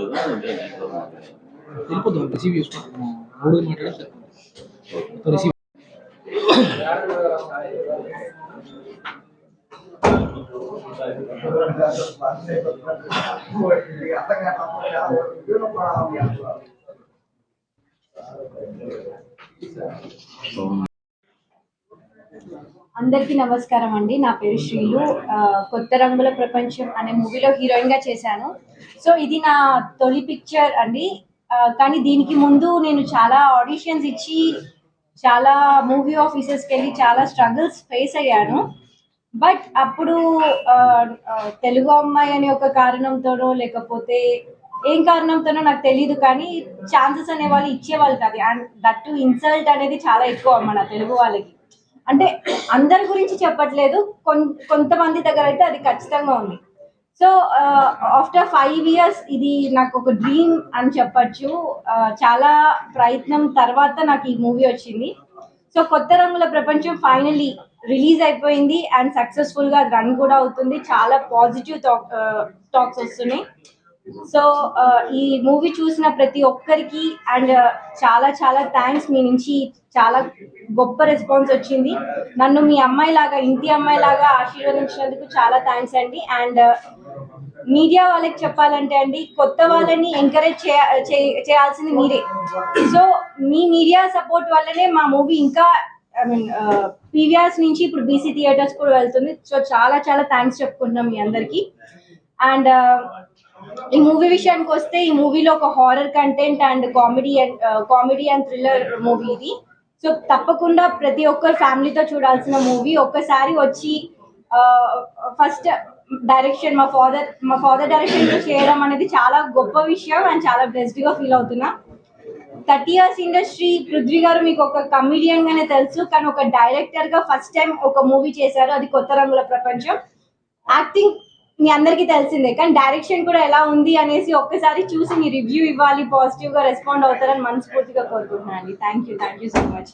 కదా అంటే నేను మాట్లాడాను. వెళ్ళిపోతాం రిసీవ్ అందరికీ నమస్కారం అండి. నా పేరు శ్రీలు. కొత్త రంగుల ప్రపంచం అనే మూవీలో హీరోయిన్గా చేశాను. సో ఇది నా తొలి పిక్చర్ అండి. కానీ దీనికి ముందు నేను చాలా ఆడిషన్స్ ఇచ్చి చాలా మూవీ ఆఫీసెస్కి వెళ్ళి చాలా స్ట్రగుల్స్ ఫేస్ అయ్యాను. బట్ అప్పుడు తెలుగు అమ్మాయి అనే ఒక కారణంతోనో లేకపోతే ఏం కారణంతోనో నాకు తెలియదు కానీ ఛాన్సెస్ అనే వాళ్ళు ఇచ్చేవాళ్ళు కాదు. అండ్ దట్ టు ఇన్సల్ట్ అనేది చాలా ఎక్కువ మన తెలుగు వాళ్ళకి. అంటే అందరి గురించి చెప్పట్లేదు. కొంతమంది దగ్గర అయితే అది ఖచ్చితంగా ఉంది. సో ఆఫ్టర్ ఫైవ్ ఇయర్స్ ఇది నాకు ఒక డ్రీమ్ అని చెప్పచ్చు. చాలా ప్రయత్నం తర్వాత నాకు ఈ మూవీ వచ్చింది. సో కొత్త రంగుల ప్రపంచం ఫైనలీ రిలీజ్ అయిపోయింది. అండ్ సక్సెస్ఫుల్గా రన్ కూడా అవుతుంది. చాలా పాజిటివ్ టాక్ టాక్స్ వస్తున్నాయి. సో uh, ఈ మూవీ చూసిన ప్రతి ఒక్కరికి అండ్ uh, చాలా చాలా థ్యాంక్స్ మీ నుంచి. చాలా గొప్ప రెస్పాన్స్ వచ్చింది. నన్ను మీ అమ్మాయి లాగా ఇంటి అమ్మాయి లాగా ఆశీర్వదించినందుకు చాలా థ్యాంక్స్ అండి. అండ్ మీడియా uh, వాళ్ళకి చెప్పాలంటే అండి కొత్త వాళ్ళని ఎంకరేజ్ చేయాల్సింది మీరే. సో మీ మీడియా సపోర్ట్ వల్లనే మా మూవీ ఇంకా ఐ మీన్ పీవీఆర్స్ నుంచి ఇప్పుడు బీసీ థియేటర్స్ కూడా వెళ్తుంది. సో చాలా చాలా థ్యాంక్స్ చెప్పుకుంటున్నాం మీ అందరికీ. అండ్ ఈ మూవీ విషయానికి వస్తే ఈ మూవీలో ఒక horror content and comedy and comedy and thriller movie ఇది. సో తప్పకుండా ప్రతి ఒక్కరు ఫ్యామిలీతో చూడాల్సిన మూవీ ఒక్కసారి వచ్చి uh, ఫస్ట్ డైరెక్షన్ మా ఫాదర్ మా ఫాదర్ డైరెక్షన్ చేయడం అనేది చాలా గొప్ప విషయం అండ్ చాలా బెస్ట్గా ఫీల్ అవుతున్నా. థర్టీ ఇయర్స్ ఇండస్ట్రీ పృథ్వీ గారు మీకు ఒక కమిడియన్ గానే తెలుసు కానీ ఒక డైరెక్టర్గా ఫస్ట్ టైం ఒక మూవీ చేశారు. అది కొత్త రంగుల ప్రపంచం. యాక్టింగ్ మీ అందరికీ తెలిసిందే. కానీ డైరెక్షన్ కూడా ఎలా ఉంది అనేసి ఒక్కసారి చూసి మీ రివ్యూ ఇవ్వాలి పాజిటివ్గా రెస్పాండ్ అవుతారని మనస్ఫూర్తిగా కోరుకుంటున్నాను అండి thank you thank you so much